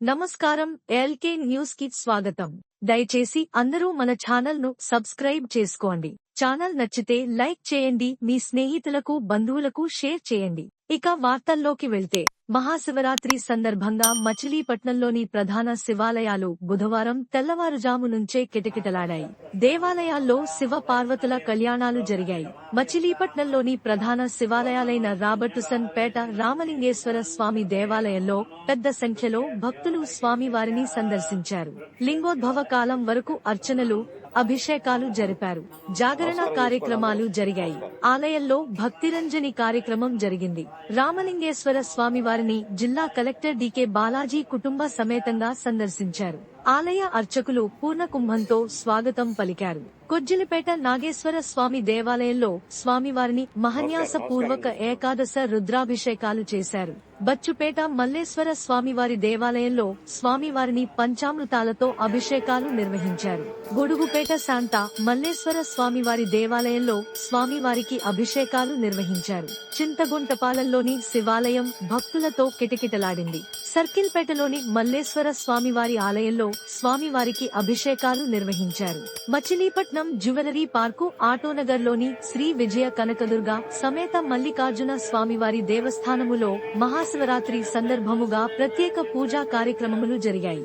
నమస్కారం ఎల్కే న్యూస్కి స్వాగతం. దయచేసి అందరూ మన ఛానల్ను సబ్స్క్రైబ్ చేసుకోండి. ఛానల్ నచ్చితే లైక్ చేయండి మీ స్నేహితులకు బంధువులకు షేర్ చేయండి. ఇక వార్తల్లోకి వెళ్తే మహాశివరాత్రి సందర్భంగా మచిలీపట్నంలోని ప్రధాన శివాలయాలు బుధవారం తెల్లవారుజాము నుంచే కిటకిటలాడాయి. దేవాలయాల్లో శివ పార్వతుల కళ్యాణాలు జరిగాయి. మచిలీపట్నంలోని ప్రధాన శివాలయాలైన రాబర్టుసన్ పేట రామలింగేశ్వర స్వామి దేవాలయంలో పెద్ద సంఖ్యలో భక్తులు స్వామివారిని సందర్శించారు. లింగోద్భవ కాలం వరకు అర్చనలు అభిషేకాలు జరిపారు. జాగరణ కార్యక్రమాలు జరిగాయి. ఆలయంలో భక్తిరంజని కార్యక్రమం జరిగింది. రామలింగేశ్వర స్వామి వారిని జిల్లా కలెక్టర్ డికే బాలాజీ కుటుంబ సమేతంగా సందర్శించారు. ఆలయ అర్చకులు పూర్ణకుంభంతో స్వాగతం పలికారు. కొజ్జిలిపేట నాగేశ్వర స్వామి దేవాలయంలో స్వామివారిని మహన్యాస పూర్వక ఏకాదశ రుద్రాభిషేకాలు చేశారు. బచ్చుపేట మల్లేశ్వర స్వామివారి దేవాలయంలో స్వామివారిని పంచామృతాలతో అభిషేకాలు నిర్వహించారు. గొడుగుపేట శాంత మల్లేశ్వర స్వామివారి దేవాలయంలో స్వామివారికి అభిషేకాలు నిర్వహించారు. చింతగుంటపాలెంలోని శివాలయం భక్తులతో కిటకిటలాడింది. సర్కిల్పేటలోని మల్లేశ్వర స్వామివారి ఆలయంలో స్వామివారికి అభిషేకాలు నిర్వహించారు. మచిలీపట్నం జ్యువెలరీ పార్కు ఆటోనగర్లోని శ్రీ విజయ కనకదుర్గ సమేత మల్లికార్జున స్వామివారి దేవస్థానములో మహాశివరాత్రి సందర్భముగా ప్రత్యేక పూజా కార్యక్రమములు జరిగాయి.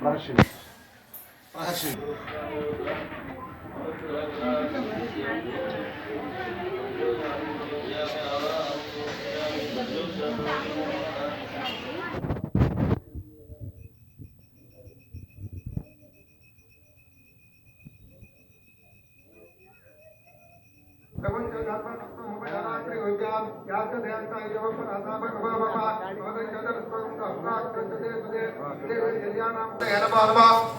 Прошу. Прошу. Thank you.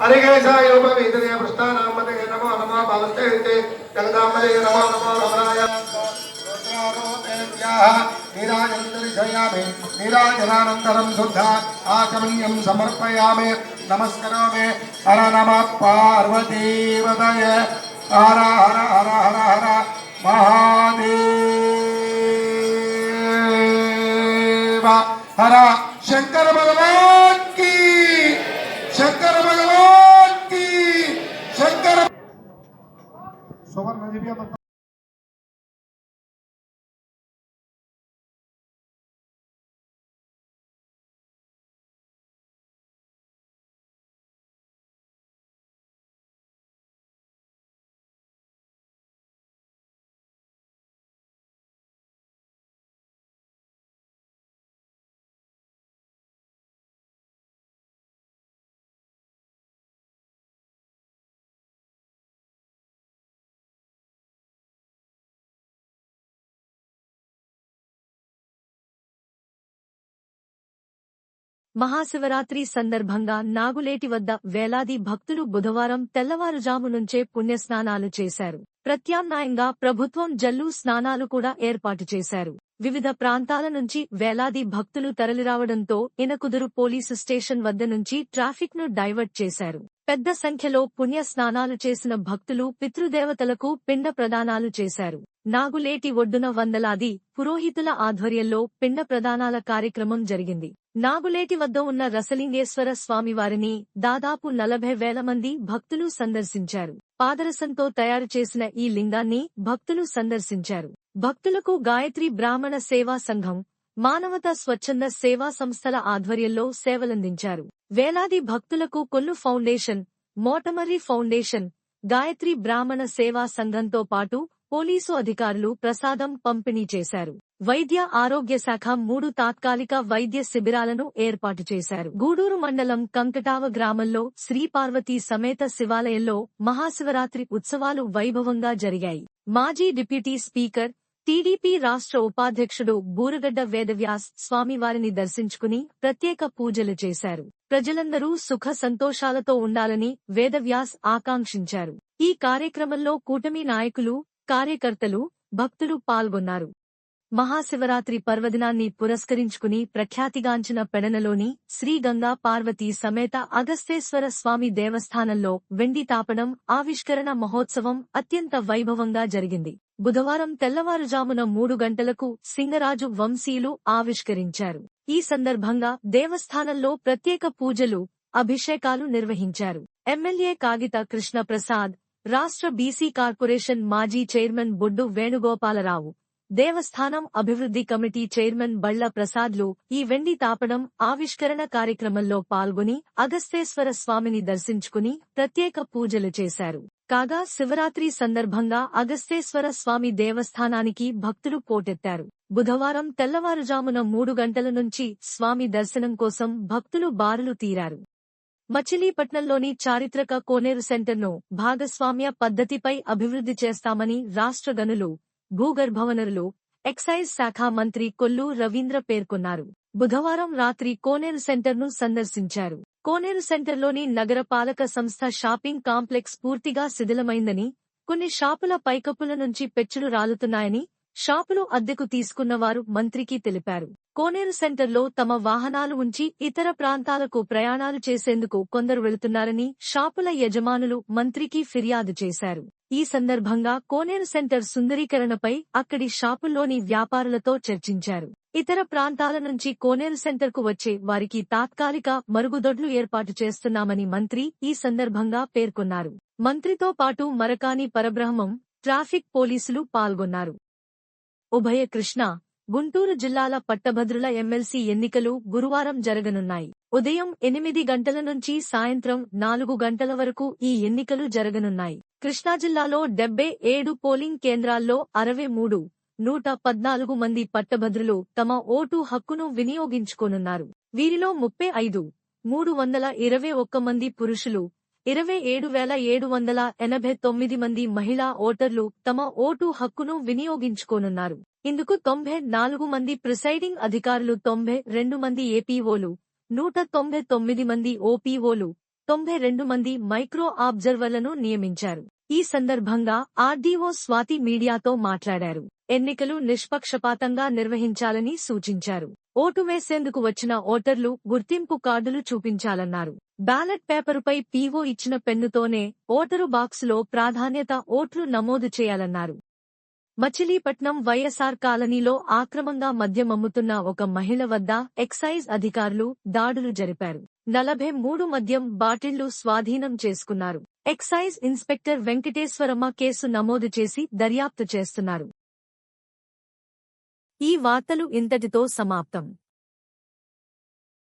హరికేశాయ ఉపవేదనే పృష్టానామతే నమో నమో బాలస్తే జగదాంబలే నమో నమో రమణాయ నీరాజంతరిషయామి నీరాజనానంతరం శుద్ధ ఆచమన్యం సమర్పయామి. నమస్కరోమి. హర నమ పార్వతీవదయ హర హర హర హర హర. మహాదేవ. హర శంకర భగవాన్. మహాశివరాత్రి సందర్భంగా నాగులేటి వద్ద వేలాది భక్తులు బుధవారం తెల్లవారుజాము నుంచే పుణ్యస్నానాలు చేశారు. ప్రత్యామ్నాయంగా ప్రభుత్వం జల్లు స్నానాలు కూడా ఏర్పాటు చేశారు. వివిధ ప్రాంతాల నుంచి వేలాది భక్తులు తరలిరావడంతో ఇనకుదురు పోలీసు స్టేషన్ వద్ద నుంచి ట్రాఫిక్ను డైవర్ట్ చేశారు. పెద్ద సంఖ్యలో పుణ్య స్నానాలు చేసిన భక్తులు పితృదేవతలకు పిండ ప్రదానాలు చేశారు. నాగులేటి ఒడ్డున వందలాది పురోహితుల ఆధ్వర్యంలో పిండ ప్రదానాల కార్యక్రమం జరిగింది. నాగులేటి వద్ద ఉన్న రసలింగేశ్వర స్వామివారిని దాదాపు నలభై వేల మంది భక్తులు సందర్శించారు. పాదరసంతో తయారు చేసిన ఈ లింగాన్ని భక్తులు సందర్శించారు. భక్తులకు గాయత్రి బ్రాహ్మణ సేవా సంఘం మానవతా స్వచ్ఛంద సేవా సంస్థల ఆధ్వర్యంలో సేవలందించారు. వేలాది భక్తులకు కొల్లు ఫౌండేషన్ మోటమర్రి ఫౌండేషన్ గాయత్రి బ్రాహ్మణ సేవా సంఘంతో పాటు పోలీసు అధికారులు ప్రసాదం పంపిణీ చేశారు. వైద్య ఆరోగ్య శాఖ మూడు తాత్కాలిక వైద్య శిబిరాలను ఏర్పాటు చేశారు. గూడూరు మండలం కంకటావ గ్రామంలో శ్రీపార్వతీ సమేత శివాలయంలో మహాశివరాత్రి ఉత్సవాలు వైభవంగా జరిగాయి. మాజీ డిప్యూటీ స్పీకర్ టీడీపీ రాష్ట్ర ఉపాధ్యక్షుడు బూరగడ్డ వేదవ్యాస్ స్వామివారిని దర్శించుకుని ప్రత్యేక పూజలు చేశారు. ప్రజలందరూ సుఖ సంతోషాలతో ఉండాలని వేదవ్యాస్ ఆకాంక్షించారు. ఈ కార్యక్రమంలో కూటమి నాయకులు కార్యకర్తలు భక్తులు పాల్గొన్నారు. మహాశివరాత్రి పర్వదినాన్ని పురస్కరించుకుని ప్రఖ్యాతిగాంచిన పెడనలోని శ్రీగంగా పార్వతీ సమేత అగస్తేశ్వర స్వామి దేవస్థానంలో వెండి తాపడం ఆవిష్కరణ మహోత్సవం అత్యంత వైభవంగా జరిగింది. బుధవారం తెల్లవారుజామున మూడు గంటలకు సింగరాజు వంశీయులు ఆవిష్కరించారు. ఈ సందర్భంగా దేవస్థానంలో ప్రత్యేక పూజలు అభిషేకాలు నిర్వహించారు. ఎమ్మెల్యే కాగిత కృష్ణప్రసాద్ రాష్ట్ర బీసీ కార్పొరేషన్ మాజీ చైర్మన్ బొడ్డు వేణుగోపాలరావు దేవస్థానం అభివృద్ధి కమిటీ చైర్మన్ బళ్ళ ప్రసాద్లు ఈ వెండి తాపడం ఆవిష్కరణ కార్యక్రమంలో పాల్గొని అగస్తేశ్వర స్వామిని దర్శించుకుని ప్రత్యేక పూజలు చేశారు. కాగా శివరాత్రి సందర్భంగా అగస్తేశ్వర స్వామి దేవస్థానానికి భక్తులు పోటెత్తారు. బుధవారం తెల్లవారుజామున మూడు గంటల నుంచి స్వామి దర్శనం కోసం భక్తులు బారులు తీరారు. మచిలీపట్నంలోని చారిత్రక కోనేరు సెంటర్ను భాగస్వామ్య పద్ధతిపై అభివృద్ధి చేస్తామని రాష్ట్ర గనులు భూగర్భవనరులు ఎక్సైజ్ శాఖ మంత్రి కొల్లు రవీంద్ర పేర్కొన్నారు. బుధవారం రాత్రి కోనేరు సెంటర్ను సందర్శించారు. కోనేరు సెంటర్లోని నగరపాలక సంస్థ షాపింగ్ కాంప్లెక్స్ పూర్తిగా శిథిలమైందని కొన్ని షాపుల పైకప్పుల నుంచి పెచ్చులు రాలుతున్నాయని షాపులు అద్దెకు తీసుకున్నవారు మంత్రికి తెలిపారు. కోనేరు సెంటర్లో తమ వాహనాలు ఉంచి ఇతర ప్రాంతాలకు ప్రయాణాలు చేసేందుకు కొందరు వెళుతున్నారని షాపుల యజమానులు మంత్రికి ఫిర్యాదు చేశారు. ఈ సందర్భంగా కోనేరు సెంటర్ సుందరీకరణపై అక్కడి షాపుల్లోని వ్యాపారులతో చర్చించారు. ఇతర ప్రాంతాల నుంచి కోనేరు సెంటర్కు వచ్చే వారికి తాత్కాలిక మరుగుదొడ్లు ఏర్పాటు చేస్తున్నామని మంత్రి ఈ సందర్భంగా పేర్కొన్నారు. మంత్రితో పాటు మరకాని పరబ్రహ్మం ట్రాఫిక్ పోలీసులు పాల్గొన్నారు. ఉభయ కృష్ణ గుంటూరు జిల్లాల పట్టభద్రుల ఎమ్మెల్సీ ఎన్నికలు గురువారం జరగనున్నాయి. ఉదయం ఎనిమిది గంటల నుంచి సాయంత్రం నాలుగు గంటల వరకు ఈ ఎన్నికలు జరగనున్నాయి. కృష్ణా జిల్లాలో డెబ్బై ఏడు పోలింగ్ కేంద్రాల్లో అరవై మూడు నూట పద్నాలుగు మంది పట్టభద్రులు తమ ఓటు హక్కును వినియోగించుకోనున్నారు. వీరిలో ముప్పై ఐదు మూడు వందల ఇరవై ఒక్క మంది పురుషులు ఇరవై ఏడు వేల ఏడు వందల ఎనభై తొమ్మిది మంది మహిళా ఓటర్లు తమ ఓటు హక్కును వినియోగించుకోనున్నారు. ఇందుకు తొంభై నాలుగు మంది ప్రిసైడింగ్ అధికారులు తొంభై రెండు మంది ఏపీఓలు నూట తొంభై తొమ్మిది మంది ఓపీఓలు తొంభై రెండు మంది మైక్రో ఆబ్జర్వర్లను నియమించారు. ఈ సందర్భంగా ఆర్డీఓ స్వాతి మీడియాతో మాట్లాడారు. ఎన్నికలు నిష్పక్షపాతంగా నిర్వహించాలని సూచించారు. ఓటు వేసేందుకు వచ్చిన ఓటర్లు గుర్తింపు కార్డులు చూపించాలన్నారు. బ్యాలెట్ పేపరుపై పీవో ఇచ్చిన పెన్నుతోనే ఓటరు బాక్సులో ప్రాధాన్యత ఓట్లు నమోదు చేయాలన్నారు. మచిలీపట్నం వైఎస్ఆర్ కాలనీలో ఆక్రమంగా మద్యమమ్ముతున్న ఒక మహిళ వద్ద ఎక్సైజ్ అధికారులు దాడులు జరిపారు. నలభై మూడు మద్యం బాటిళ్ళు స్వాధీనం చేసుకున్నారు. ఎక్సైజ్ ఇన్స్పెక్టర్ వెంకటేశ్వరమ్మ కేసు నమోదు చేసి దర్యాప్తు చేస్తున్నారు. ఈ వార్తలు ఇంతటితో సమాప్తం.